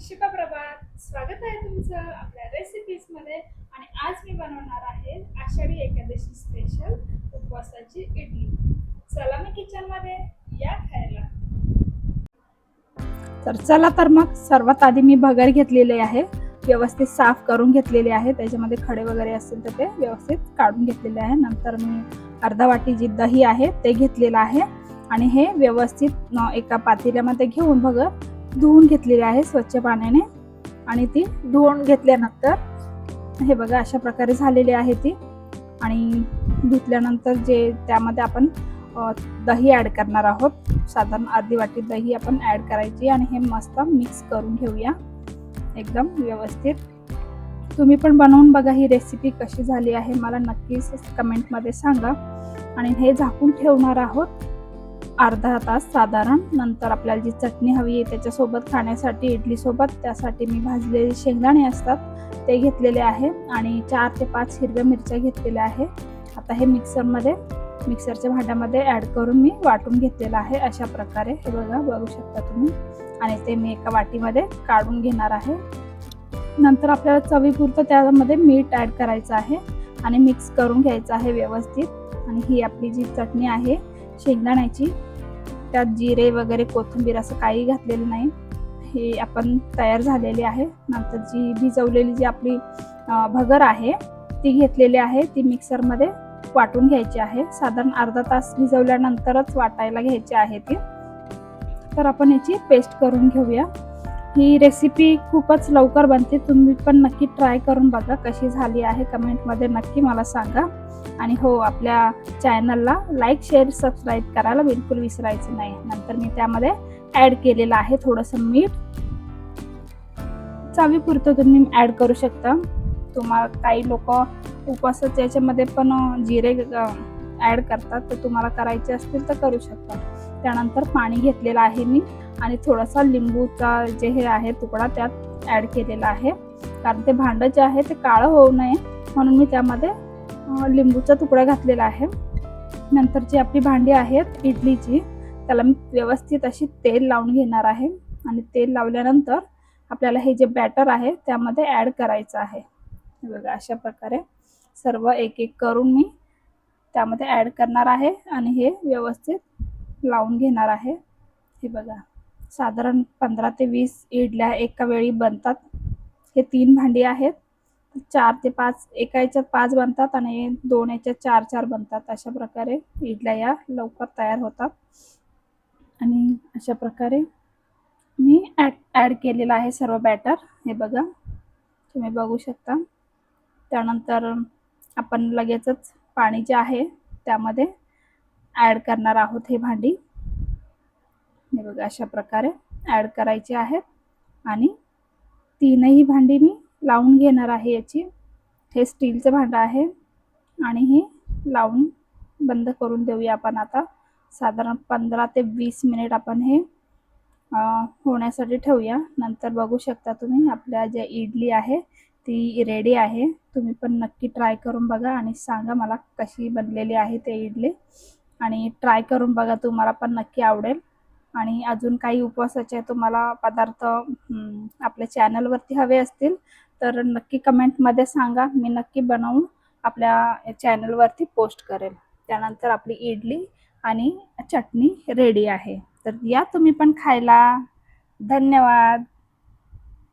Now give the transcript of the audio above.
शुभप्रभात. स्वागत आहे तुमचं आपल्या रेसिपीजमध्ये. आणि आज मी बनवणार आहे आषाढी एकादशी स्पेशल उपवासाची इडली. चला मी किचनमध्ये या खायला. तर चला तर मग सर्वात आधी मी भगर घेतलेले आहे. व्यवस्थित साफ करून घेतलेले आहे. त्याच्यामध्ये खडे वगैरे असतील तर ते व्यवस्थित काढून घेतलेले आहे. नंतर मी अर्धा वाटी जी दही आहे ते घेतलेलं आहे. आणि हे व्यवस्थित एका पातेल्यामध्ये घेऊन भगर धुवून घेतलेली आहे स्वच्छ पाण्याने आणि ती धुवून घेतल्यानंतर हे बघा अशा प्रकारे झालेली आहे ती. आणि धुतल्यानंतर जे त्यामध्ये आपण दही ॲड करणार आहोत. साधारण अर्धी वाटी दही आपण ॲड करायची आणि हे मस्त मिक्स करून घेऊया. एकदम व्यवस्थित. तुम्ही पण बनवून बघा ही रेसिपी कशी झाली आहे. मला नक्कीच कमेंटमध्ये सांगा. आणि हे झाकून ठेवणार आहोत. अर्धा तास साधारण. नंतर आपल्याला जी चटणी हवी आहे त्याच्यासोबत खाण्यासाठी इडलीसोबत त्यासाठी मी भाजलेले शेंगदाणे असतात ते घेतलेले आहे. आणि चार ते पाच हिरव्या मिरच्या घेतलेल्या आहे. आता हे मिक्सरमध्ये मिक्सरच्या भांड्यामध्ये ॲड करून मी वाटून घेतलेलं आहे. अशा प्रकारे हे बघा बघू शकता तुम्ही. आणि ते मी एका वाटीमध्ये काढून घेणार आहे. नंतर आपल्याला चवीपुरतं त्यामध्ये मीठ ॲड करायचं आहे. आणि मिक्स करून घ्यायचं आहे व्यवस्थित. आणि ही आपली जी चटणी आहे शेंगदाण्याची त्यात जिरे वगैरे कोथिंबीर असं काही घातलेलं नाही. हे आपण तयार झालेली आहे. नंतर जी भिजवलेली जी आपली भगर आहे ती घेतलेली आहे. ती मिक्सरमध्ये वाटून घ्यायची आहे. साधारण अर्धा तास भिजवल्यानंतरच वाटायला घ्यायची आहे ती. तर आपण याची पेस्ट करून घेऊया. ही रेसिपी खूपच लवकर बनते. तुम्ही पण नक्की ट्राय करून बघा कशी झाली आहे. कमेंटमध्ये नक्की मला सांगा. आणि हो आपल्या चॅनलला लाईक शेअर सबस्क्राईब करायला बिलकुल विसरायचं नाही. नंतर मी त्यामध्ये ॲड केलेलं आहे थोडंसं मीठ. चावीपुरतं तुम्ही ॲड करू शकता. तुम्हाला काही लोक उपवासाच्या याच्यामध्ये पण जिरे ॲड करतात. तर तुम्हाला करायचे असतील तर करू शकता. त्यानंतर पाणी घेतलेलं आहे मी आणि थोडासा लिंबूचा जे हे आहे तुकडा त्यात ॲड केलेला आहे. कारण ते भांडं जे आहे ते काळं होऊ नये म्हणून मी त्यामध्ये लिंबूचा तुकडा घातलेला आहे. नंतर जी आपली भांडी आहेत इडलीची त्याला मी व्यवस्थित अशी तेल लावून घेणार आहे आणि तेल लावल्यानंतर आपल्याला हे जे बॅटर आहे त्यामध्ये ॲड करायचं आहे. बघा अशा प्रकारे सर्व एक एक करून मी त्यामध्ये ॲड करणार आहे आणि हे व्यवस्थित लावून घेणार आहे. हे बघा साधारण पंधरा ते वीस इडल्या एका वेळी बनतात. हे तीन भांडी आहेत. चार ते पाच एका याच्यात पाच बनतात आणि दोन याच्यात चार चार बनतात. अशा प्रकारे इडल्या या लवकर तयार होतात. आणि अशा प्रकारे मी ॲड ॲड केलेलं आहे सर्व बॅटर हे बघा तुम्ही बघू शकता. त्यानंतर आपण लगेचच पाणी जे आहे त्यामध्ये ॲड करणार आहोत हे भांडी. हे बघा अशा प्रकारे ॲड करायची आहेत. आणि तीनही भांडी मी लावून घेणार आहे याची. हे स्टीलचं भांडं आहे. आणि हे लावून बंद करून देऊया आपण आता. साधारण पंधरा ते वीस मिनिट आपण हे होण्यासाठी ठेवूया. नंतर बघू शकता तुम्ही आपल्या ज्या इडली आहे ती रेडी आहे. तुम्ही पण नक्की ट्राय करून बघा आणि सांगा मला कशी बनलेली आहे ते इडली. आणि ट्राय करून बघा तुम्हाला पण नक्की आवडेल. आणि अजून काही उपवासाचे तुम्हाला पदार्थ आपल्या चॅनलवरती हवे असतील तर नक्की कमेंटमध्ये सांगा. मी नक्की बनवून आपल्या चॅनलवरती पोस्ट करेल. त्यानंतर आपली इडली आणि चटणी रेडी आहे. तर या तुम्ही पण खायला. धन्यवाद.